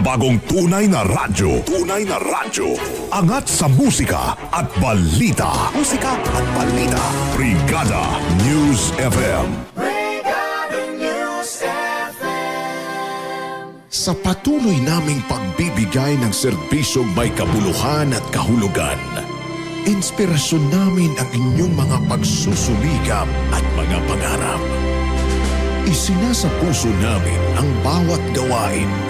pinakabagong tunay na radyo. Tunay na radyo. Angat sa musika at balita. Musika at balita. Brigada News FM. Sa patuloy naming pagbibigay ng serbisyong may kabuluhan at kahulugan, inspirasyon namin ang inyong mga pagsusumikap at mga pangarap. Isinasa puso namin ang bawat gawain.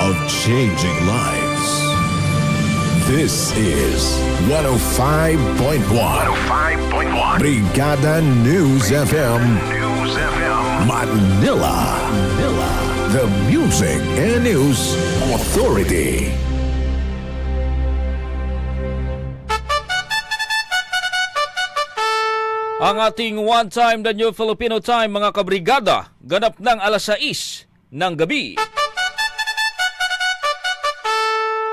of changing lives. This is 105.1 105.1 Brigada News FM News FM. Manila. Manila. The Music and News Authority. Ang ating one time the new Filipino time mga kabrigada ganap ng alas 6 ng gabi.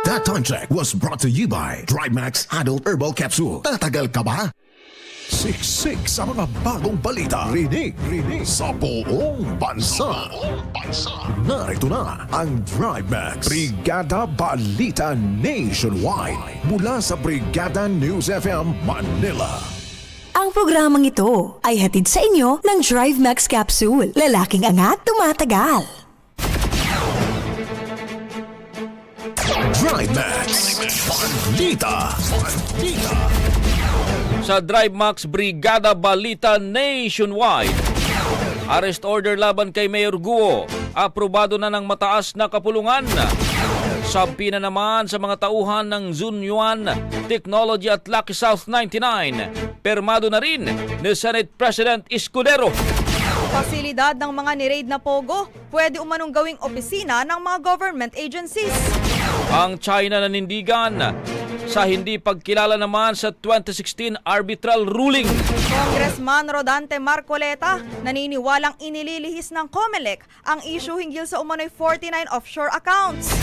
That time check was brought to you by Max Adult Herbal Capsule. Tatagal ka ba? Siksik sa mga bagong balita. Rinig, rinig sa buong bansa. Narito na ang Max Brigada Balita Nationwide mula sa Brigada News FM Manila. Ang programang ito ay hatid sa inyo ng Drive Max Capsule. Lalaking angat, tumatagal. Max Balita. Balita. Sa Drive Max Brigada Balita Nationwide. Arrest order laban kay Mayor Guo. Aprobado na ng mataas na kapulungan. Sampi na naman sa mga tauhan ng Zunyuan Technology at Lucky South 99. Permado na rin ni Senate President Escudero. Pasilidad ng mga niraid na pogo, pwede umanong gawing opisina ng mga government agencies. Ang China nanindigan sa hindi pagkilala naman sa 2016 arbitral ruling. Congressman Rodante Marcoleta naniniwalang inililihis ng COMELEC ang issue hinggil sa umano'y 49 offshore accounts.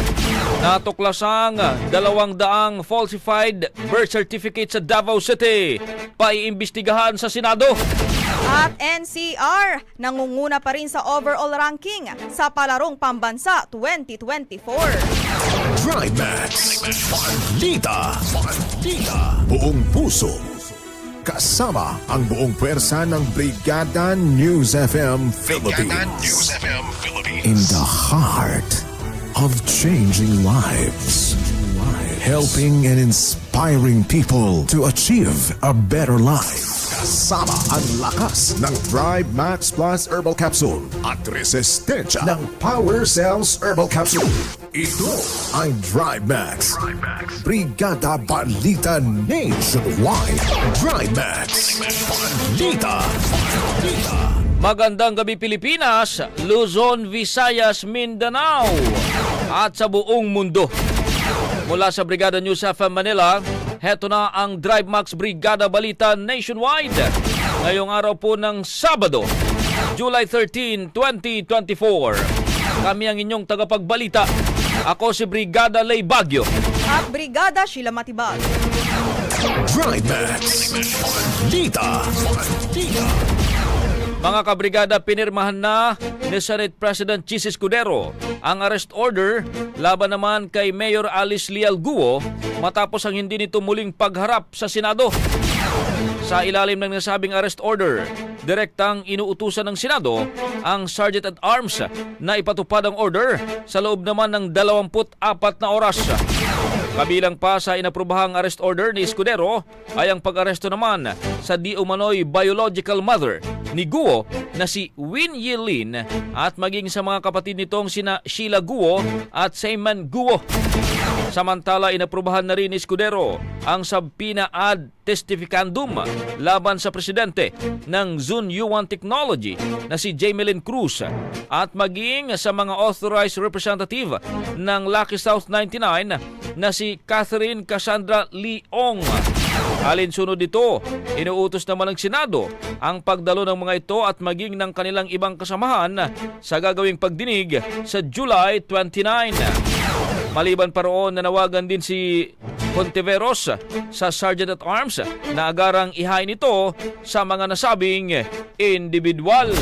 Natuklasang dalawang daang falsified birth certificate sa Davao City. Paiimbestigahan sa Senado. At NCR nangunguna pa rin sa overall ranking sa palarong pambansa 2024. Max Balita. Balita. Buong puso. Kasama ang buong pwersa ng Brigada News FM Philippines. FM Philippines. In the heart of changing lives. Helping and inspiring people to achieve a better life. Kasama ang lakas ng Drive Max Plus Herbal Capsule at resistensya ng Power Cells Herbal Capsule. Ito Drive Max. Brigada Balita Nationwide. Drive Max. Balita. Balita. Magandang gabi Pilipinas, Luzon, Visayas, Mindanao at sa buong mundo. Mula sa Brigada News FM Manila, heto na ang Drive Max Brigada Balita Nationwide. Ngayong araw po ng Sabado, July 13, 2024. Kami ang inyong tagapagbalita. Ako si Brigada Lay Bagyo. At Brigada Sheila Matibag. Drive Max. Balita. Balita. Mga kabrigada, pinirmahan na ni Senate President Chis Escudero ang arrest order laban naman kay Mayor Alice Lial Guo matapos ang hindi nito muling pagharap sa Senado. Sa ilalim ng nasabing arrest order, direktang inuutusan ng Senado ang Sergeant at Arms na ipatupad ang order sa loob naman ng 24 na oras. Kabilang pa sa inaprubahang arrest order ni Escudero ay ang pag-aresto naman sa di umano'y biological mother ni Guo na si Win Yilin at maging sa mga kapatid nitong sina Sheila Guo at Seyman Guo. Samantala, inaprubahan na rin ni Escudero ang subpoena ad testificandum laban sa presidente ng Zun Yuan Technology na si Jamelin Cruz at maging sa mga authorized representative ng Lucky South 99 na si Catherine Cassandra Leong. Alinsunod dito, inuutos naman ng Senado ang pagdalo ng mga ito at maging ng kanilang ibang kasamahan sa gagawing pagdinig sa July 29. Maliban pa roon, nanawagan din si Contiveros sa Sergeant at Arms na agarang ihain ito sa mga nasabing individual.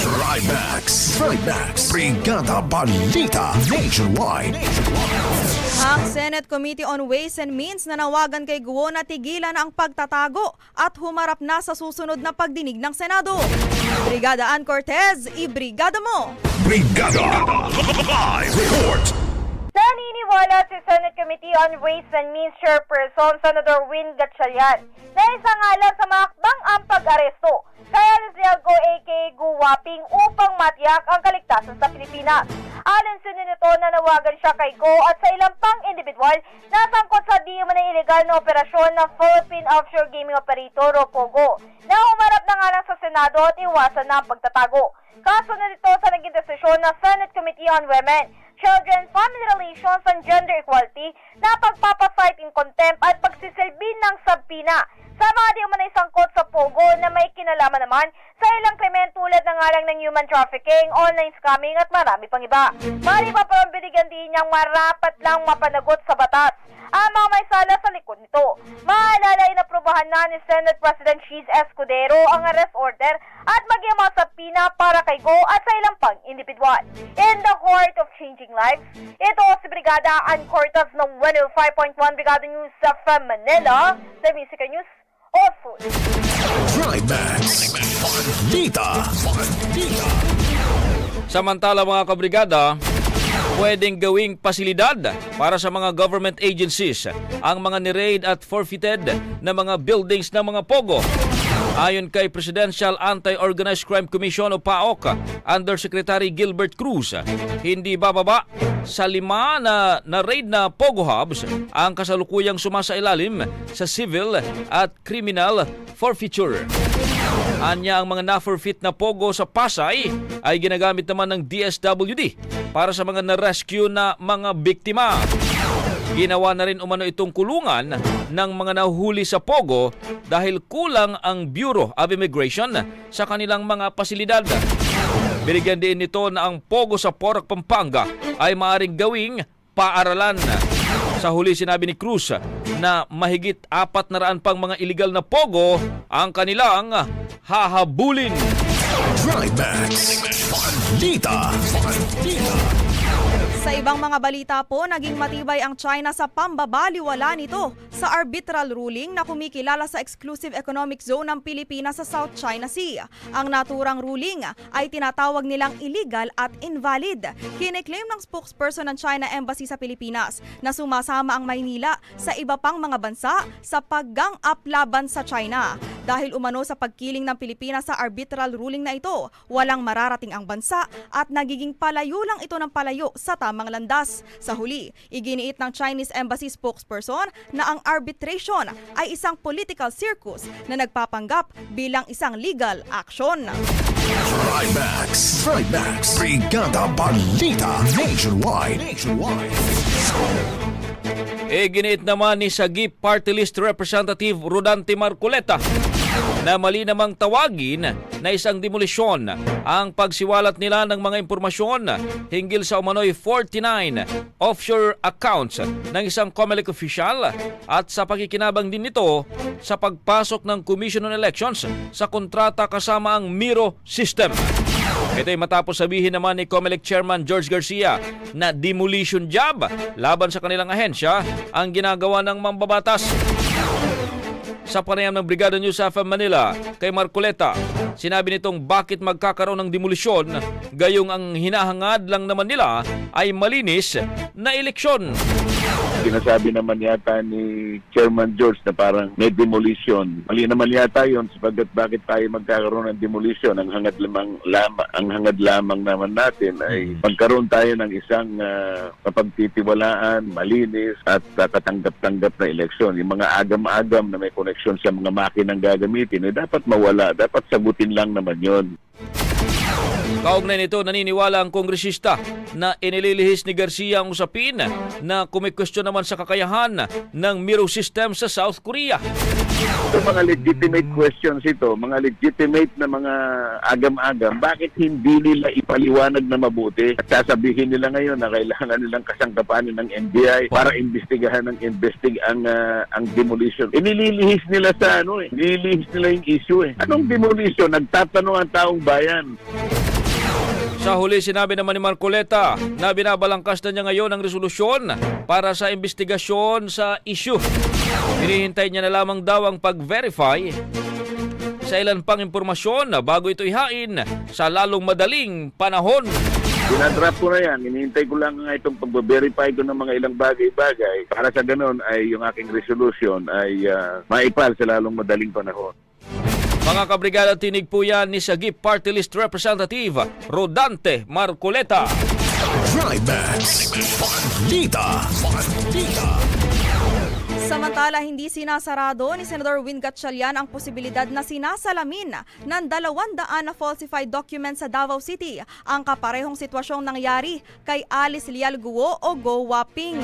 Trimax. Trimax. Brigada Balita Nationwide. Ang Senate Committee on Ways and Means nanawagan kay Guo na tigilan ang pagtatago at humarap na sa susunod na pagdinig ng Senado. Brigada Ann Cortez, ibrigada mo! Brigada. Live report. Naniniwala si Senate Committee on Ways and Means Chairperson Senator Win Gatchalian na isang alam sa makbang ang pag-aresto kaya ni Go aka Guwaping upang matiyak ang kaligtasan sa Pilipinas. Sa nito, nanawagan siya kay Go at sa ilang pang individual na sangkot sa di man illegal na operasyon ng Philippine Offshore Gaming Operator o POGO na humarap na nga lang sa Senado at iwasan na ang pagtatago. Kaso na dito sa naging desisyon ng Senate Committee on Women, Children, Family Relations and Gender Equality na pagpapasight in contempt at pagsisilbi ng sabpina sa mga di umanay sangkot sa Pogo na may kinalaman naman sa ilang krimen tulad ng ngalang ng human trafficking, online scamming at marami pang iba. Mali pa parang binigyan din niyang marapat lang mapanagot sa batas ang mga may sala sa likod nito. Maalala inaprubahan na ni Senate President Cheese Escudero ang arrest order at maging mga sapina para kay Go at sa ilang pang individual. In the heart of changing lives, ito si Brigada Ann Cortez ng 105.1 Brigada News sa Manila, the Music News also. Trimax. Samantala mga kabrigada, pwedeng gawing pasilidad para sa mga government agencies ang mga niraid at forfeited na mga buildings ng mga pogo. Ayon kay Presidential Anti-Organized Crime Commission o PAOK, Undersecretary Gilbert Cruz, hindi bababa sa lima na na-raid na pogo hubs ang kasalukuyang sumasailalim sa civil at criminal forfeiture. Anya ang mga na-forfeit na pogo sa Pasay ay ginagamit naman ng DSWD para sa mga na-rescue na mga biktima. Ginawa na rin umano itong kulungan ng mga nahuhuli sa Pogo dahil kulang ang Bureau of Immigration sa kanilang mga pasilidad. Binigyan din nito na ang Pogo sa Porac, Pampanga ay maaring gawing paaralan. Sa huli sinabi ni Cruz na mahigit apat na raan pang mga iligal na Pogo ang kanilang hahabulin. Trimax. Balita. Balita. Sa ibang mga balita po, naging matibay ang China sa pambabaliwala nito sa arbitral ruling na kumikilala sa exclusive economic zone ng Pilipinas sa South China Sea. Ang naturang ruling ay tinatawag nilang illegal at invalid. Kiniklaim ng spokesperson ng China Embassy sa Pilipinas na sumasama ang Maynila sa iba pang mga bansa sa paggang up laban sa China. Dahil umano sa pagkiling ng Pilipinas sa arbitral ruling na ito, walang mararating ang bansa at nagiging palayo lang ito ng palayo sa tamang landas. Sa huli, iginiit ng Chinese Embassy spokesperson na ang arbitration ay isang political circus na nagpapanggap bilang isang legal action. Trimax. Trimax. Brigada Balita Nationwide. Nationwide. E giniit naman ni Sagip Party List Representative Rodante Marcoleta na mali namang tawagin na isang demolisyon ang pagsiwalat nila ng mga impormasyon hinggil sa umano'y 49 offshore accounts ng isang COMELEC official at sa pakikinabang din nito sa pagpasok ng Commission on Elections sa kontrata kasama ang Miro System. Ito'y matapos sabihin naman ni COMELEC Chairman George Garcia na demolition job laban sa kanilang ahensya ang ginagawa ng mambabatas. Sa panayam ng Brigada News FM Manila kay Marcoleta, Sinabi nitong bakit magkakaroon ng demolisyon gayong ang hinahangad lang naman nila ay malinis na eleksyon. Sinasabi naman yata ni Chairman George na parang may demolition. Mali naman yata yun sapagkat bakit tayo magkakaroon ng demolition? Ang hangad lamang, lama, ang hangad lamang naman natin ay magkaroon tayo ng isang uh, kapagtitiwalaan, malinis at uh, katanggap-tanggap na eleksyon. Yung mga agam-agam na may koneksyon sa mga makinang gagamitin, eh, dapat mawala. Dapat sagutin lang naman yon. Kaugnay nito, naniniwala ang kongresista na inililihis ni Garcia ang usapin na kumikwestiyon naman sa kakayahan ng mirror system sa South Korea. Ito mga legitimate questions ito, mga legitimate na mga agam-agam, bakit hindi nila ipaliwanag na mabuti at sasabihin nila ngayon na kailangan nilang kasangkapanin ng NBI para imbestigahan ng investig ang ah, ang demolition. Inililihis nila sa ano eh, nililihis nila yung issue eh. Anong demolition? Nagtatanong ang taong bayan. Sa huli, sinabi naman ni Marcoleta na binabalangkas na niya ngayon ang resolusyon para sa investigasyon sa issue. Hinihintay niya na lamang daw ang pag-verify sa ilan pang impormasyon bago ito ihain sa lalong madaling panahon. Dinadrap ko na yan. Hinihintay ko lang nga itong pag-verify ko ng mga ilang bagay-bagay para sa ganun ay yung aking resolution ay ah, maipal sa lalong madaling panahon. Mga kabrigada, tinig po yan ni Sagip Party List Representative Rodante Marcoleta. Trimax. Bandita. Bandita. Samantala, hindi sinasarado ni Senador Win Gatchalian ang posibilidad na sinasalamin ng 200 na falsified documents sa Davao City ang kaparehong sitwasyong nangyari kay Alice Lial Guo o Go Waping.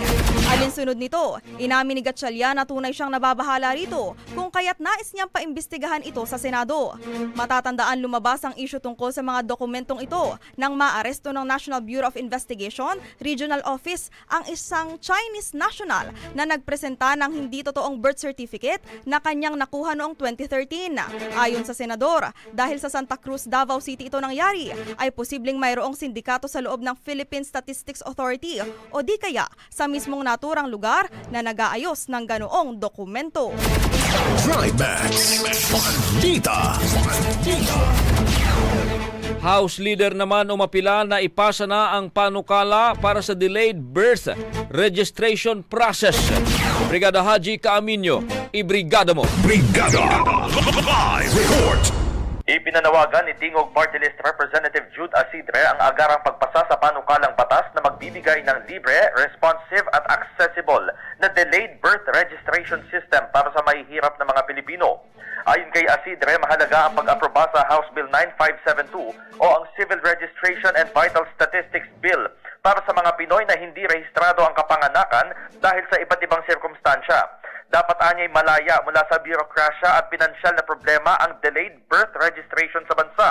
Alinsunod nito, inamin ni Gatchalian na tunay siyang nababahala rito kung kaya't nais niyang paimbestigahan ito sa Senado. Matatandaan lumabas ang isyu tungkol sa mga dokumentong ito nang maaresto ng National Bureau of Investigation Regional Office ang isang Chinese national na nagpresenta ng hindi totoong birth certificate na kanyang nakuha noong 2013. Ayon sa senador, dahil sa Santa Cruz, Davao City ito nangyari, ay posibleng mayroong sindikato sa loob ng Philippine Statistics Authority o di kaya sa mismong naturang lugar na nag-aayos ng ganoong dokumento. Trimax. Bandita. Bandita. House Leader naman umapila na ipasa na ang panukala para sa delayed birth registration process. Brigada Haji Kaaminyo, ibrigada mo. Brigada. Live report. Ipinanawagan ni Tingog Party List Representative Jude Asidre ang agarang pagpasa sa panukalang batas na magbibigay ng libre, responsive at accessible na delayed birth registration system para sa mahihirap na mga Pilipino. Ayon kay Asidre, mahalaga ang pag-aproba sa House Bill 9572 o ang Civil Registration and Vital Statistics Bill para sa mga Pinoy na hindi rehistrado ang kapanganakan dahil sa iba't ibang sirkumstansya. Dapat anyay malaya mula sa birokrasya at pinansyal na problema ang delayed birth registration sa bansa.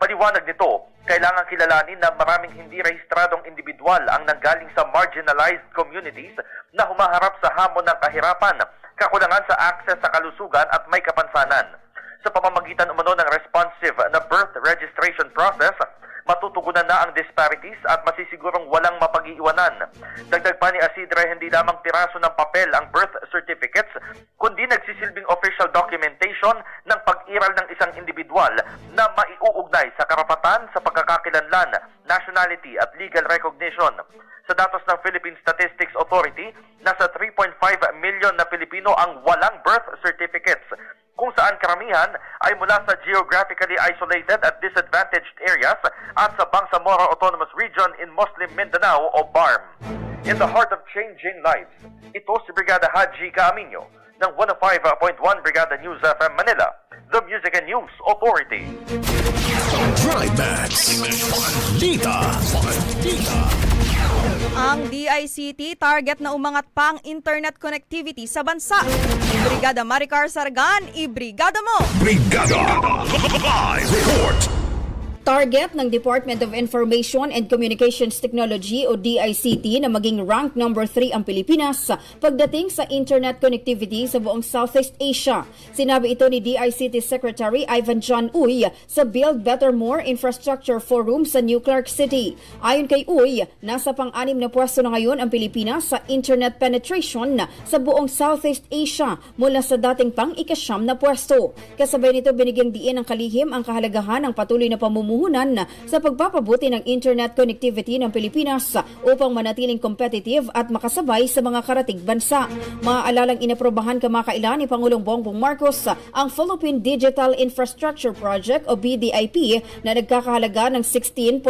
Paliwanag nito, kailangan kilalanin na maraming hindi rehistradong individual ang nanggaling sa marginalized communities na humaharap sa hamon ng kahirapan, kakulangan sa access sa kalusugan at may kapansanan. Sa pamamagitan umano ng responsive na birth registration process, matutugunan na ang disparities at masisigurong walang mapag-iiwanan. Dagdag pa ni Asidre, hindi lamang piraso ng papel ang birth certificates, kundi nagsisilbing official documentation ng pag-iral ng isang individual na maiuugnay sa karapatan sa pagkakakilanlan, nationality at legal recognition. Sa datos ng Philippine Statistics Authority, nasa 3.5 million na Pilipino ang walang birth certificates kung saan karamihan ay mula sa geographically isolated at disadvantaged areas at sa Bangsamoro Autonomous Region in Muslim Mindanao o BARM. In the heart of changing lives, ito si Brigada Haji Kaaminyo ng 105.1 Brigada News FM Manila, the Music and News Authority. Trimax. Bandita. Bandita. Ang DICT target na umangat pa ang internet connectivity sa bansa. Brigada Maricar Sargan, ibrigada mo! Brigada. Live report. Target ng Department of Information and Communications Technology o DICT na maging rank number 3 ang Pilipinas pagdating sa internet connectivity sa buong Southeast Asia. Sinabi ito ni DICT Secretary Ivan John Uy sa Build Better More Infrastructure Forum sa New Clark City. Ayon kay Uy, nasa pang-anim na pwesto na ngayon ang Pilipinas sa internet penetration sa buong Southeast Asia mula sa dating pang-ikasyam na pwesto. Kasabay nito binigyang diin ng kalihim ang kahalagahan ng patuloy na pamumuhunan sa pagpapabuti ng internet connectivity ng Pilipinas upang manatiling competitive at makasabay sa mga karatig bansa. Maaalalang inaprobahan kamakailan ni Pangulong Bongbong Marcos ang Philippine Digital Infrastructure Project o BDIP na nagkakahalaga ng 16.1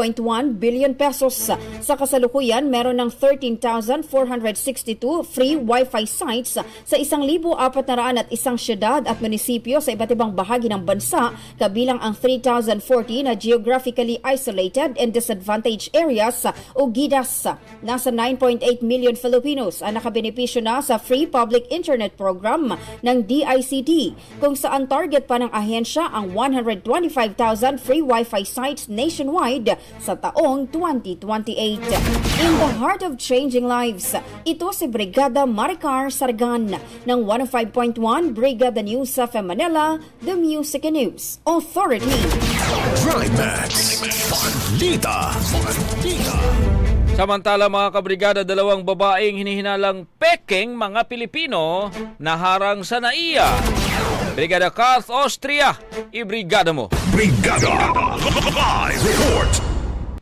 billion pesos. Sa kasalukuyan, meron ng 13,462 free Wi-Fi sites sa 1,400 at isang syudad at munisipyo sa iba't ibang bahagi ng bansa, kabilang ang 3,040 na geographically isolated and disadvantaged areas o GIDAS. Nasa 9.8 million Filipinos ang nakabenepisyo na sa Free Public Internet Program ng DICT, kung saan target pa ng ahensya ang 125,000 free Wi-Fi sites nationwide sa taong 2028. In the heart of changing lives, ito si Brigada Maricar Sargan ng 105.1 Brigada News sa Manila, The Music and News Authority. Trimax. Bandita. Bandita. Samantala mga kabrigada, dalawang babaeng hinihinalang peking mga Pilipino na harang sa NAIA. Brigada Kath Austria, ibrigada mo. Brigada. Live report.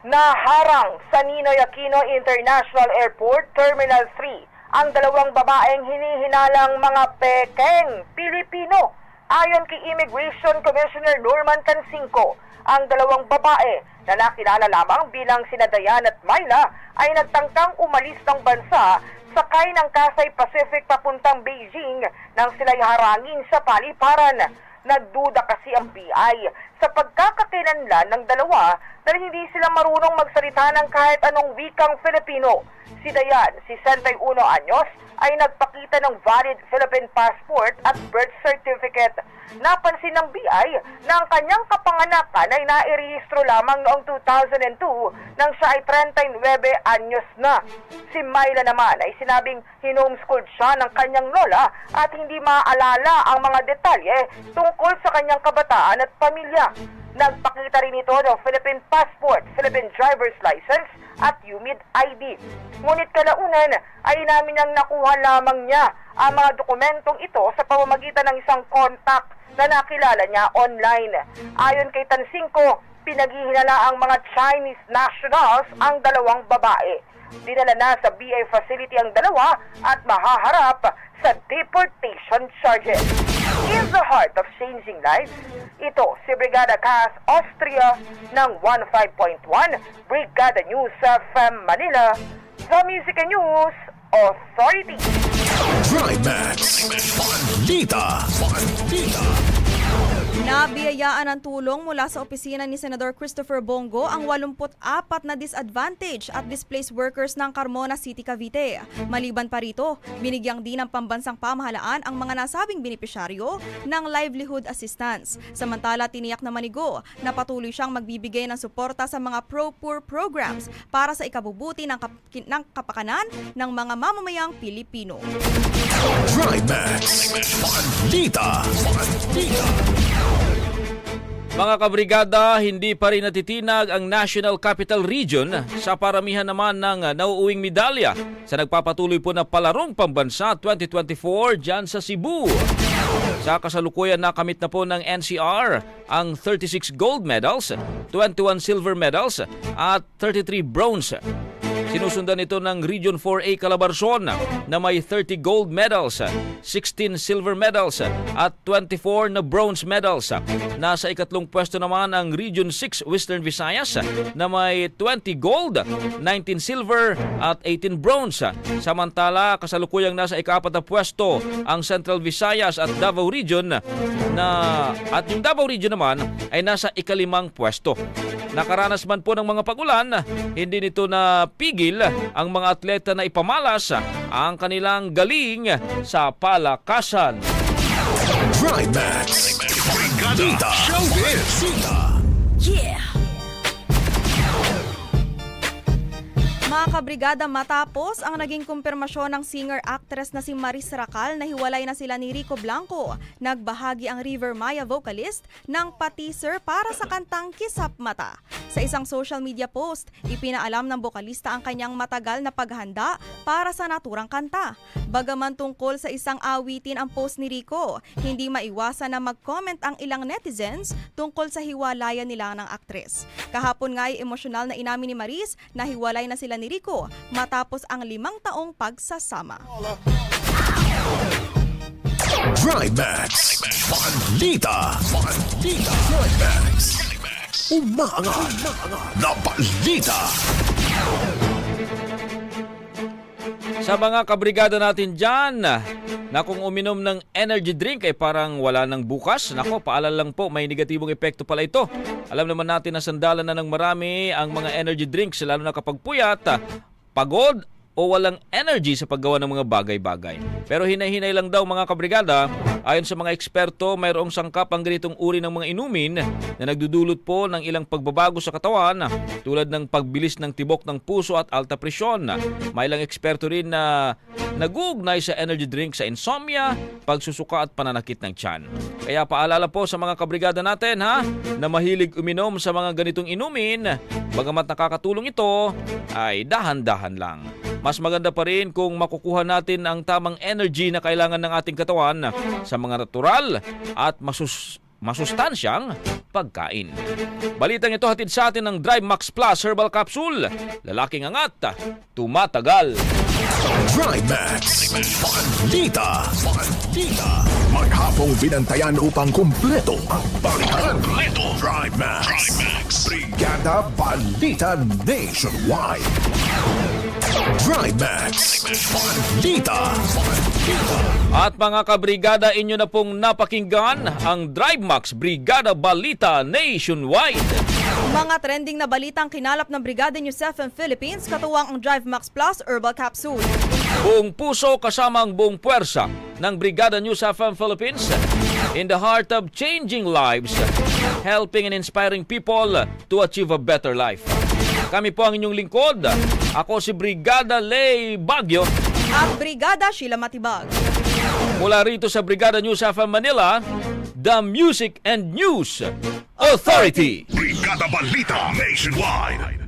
Naharang sa Ninoy Aquino International Airport, Terminal 3, ang dalawang babaeng hinihinalang mga pekeng Pilipino. Ayon kay Immigration Commissioner Norman Cancinco, ang dalawang babae na nakilala lamang bilang sina Dayan at Myla ay nagtangkang umalis ng bansa sakay ng Kasay Pacific papuntang Beijing nang sila'y harangin sa paliparan. Nagduda kasi ang BI sa pagkakakilanlan ng dalawa dahil hindi sila marunong magsalita ng kahit anong wikang Filipino. Si Dayan, si 61 anyos, ay nagpakita ng valid Philippine passport at birth certificate. Napansin ng BI na ang kanyang kapanganakan ay nairehistro lamang noong 2002 nang siya ay 39 anyos na. Si Myla naman ay sinabing hinomeschooled siya ng kanyang lola at hindi maaalala ang mga detalye tungkol sa kanyang kabataan at pamilya. Nagpakita rin ito ng Philippine passport, Philippine driver's license at UMID ID. Ngunit kalaunan ay namin nang nakuha lamang niya ang mga dokumentong ito sa pamamagitan ng isang contact na nakilala niya online. Ayon kay Tansingko, pinaghihinala ang mga Chinese nationals ang dalawang babae. Dinala na sa BA facility ang dalawa at mahaharap sa deportation charges. In the heart of changing lives, ito si Brigada Cas Austria ng 15.1 Brigada News FM Manila, The Music News Authority. Trimax. Bandita. Bandita. Nabiyayaan ng tulong mula sa opisina ni Senador Christopher Bongo ang 84 na disadvantage at displaced workers ng Carmona City, Cavite. Maliban pa rito, binigyang din ng pambansang pamahalaan ang mga nasabing benepisyaryo ng livelihood assistance. Samantala, tiniyak na manigo na patuloy siyang magbibigay ng suporta sa mga pro-poor programs para sa ikabubuti ng, kap- ng kapakanan ng mga mamamayang Pilipino. Trimax. Bandita. Bandita. Mga kabrigada, hindi pa rin natitinag ang National Capital Region sa paramihan naman ng nauuwing medalya sa nagpapatuloy po na palarong pambansa 2024 dyan sa Cebu. Sa kasalukuyan nakamit na po ng NCR ang 36 gold medals, 21 silver medals at 33 bronze. Sinusundan ito ng Region 4A Calabarzon na may 30 gold medals, 16 silver medals at 24 na bronze medals. Nasa ikatlong pwesto naman ang Region 6 Western Visayas na may 20 gold, 19 silver at 18 bronze. Samantala, kasalukuyang nasa ikapat na pwesto ang Central Visayas at Davao Region na at yung Davao Region naman ay nasa ikalimang pwesto. Nakaranas man po ng mga pagulan, hindi nito na pigil ang mga atleta na ipamalas ang kanilang galing sa palakasan. Trimax. Bandita. Showbiz. Mga kabrigada matapos ang naging kumpirmasyon ng singer-actress na si Maris Racal na hiwalay na sila ni Rico Blanco. Nagbahagi ang River Maya vocalist ng pa-teaser para sa kantang Kisap Mata. Sa isang social media post, ipinaalam ng bokalista ang kanyang matagal na paghanda para sa naturang kanta. Bagaman tungkol sa isang awitin ang post ni Rico, hindi maiwasan na mag-comment ang ilang netizens tungkol sa hiwalayan nila ng aktres. Kahapon nga ay emosyonal na inamin ni Maris na hiwalay na sila ni Rico matapos ang limang taong pagsasama. Drive Max. Balita. Balita. Max. Umaangat na balita. Sa mga kabrigada natin dyan, na kung uminom ng energy drink ay parang wala nang bukas, nako, paalala lang po, may negatibong epekto pala ito. Alam naman natin na sandalan na ng marami ang mga energy drinks, lalo na kapag puyat, pagod, o walang energy sa paggawa ng mga bagay-bagay. Pero hinay-hinay lang daw mga kabrigada, ayon sa mga eksperto, mayroong sangkap ang ganitong uri ng mga inumin na nagdudulot po ng ilang pagbabago sa katawan tulad ng pagbilis ng tibok ng puso at alta presyon. May ilang eksperto rin na naguugnay sa energy drink sa insomnia, pagsusuka at pananakit ng tiyan. Kaya paalala po sa mga kabrigada natin ha, na mahilig uminom sa mga ganitong inumin, bagamat nakakatulong ito, ay dahan-dahan lang. Mas maganda pa rin kung makukuha natin ang tamang energy na kailangan ng ating katawan sa mga natural at masus masustansyang pagkain. Balitang ito hatid sa atin ng Drive Max Plus Herbal Capsule. Lalaking angat, tumatagal. Drive Max. Balita. Balita. Maghapong binantayan upang kumpleto ang balitan. Drive Max. Drive Max. Brigada Balita Nationwide. Drive Max. Balita. Balita. At mga kabrigada, inyo na pong napakinggan ang Drive Max Brigada Balita Nationwide. Mga trending na balitang kinalap ng Brigada News FM Philippines, katuwang ang Drive Max Plus Herbal Capsule. Buong puso kasama ang buong puwersa ng Brigada News FM Philippines in the heart of changing lives, helping and inspiring people to achieve a better life. Kami po ang inyong lingkod. Ako si Brigada Lay Bagyo At Brigada Sheila Matibag. mula rito sa Brigada News FM Manila, the Music and News Authority. Brigada Balita Nationwide.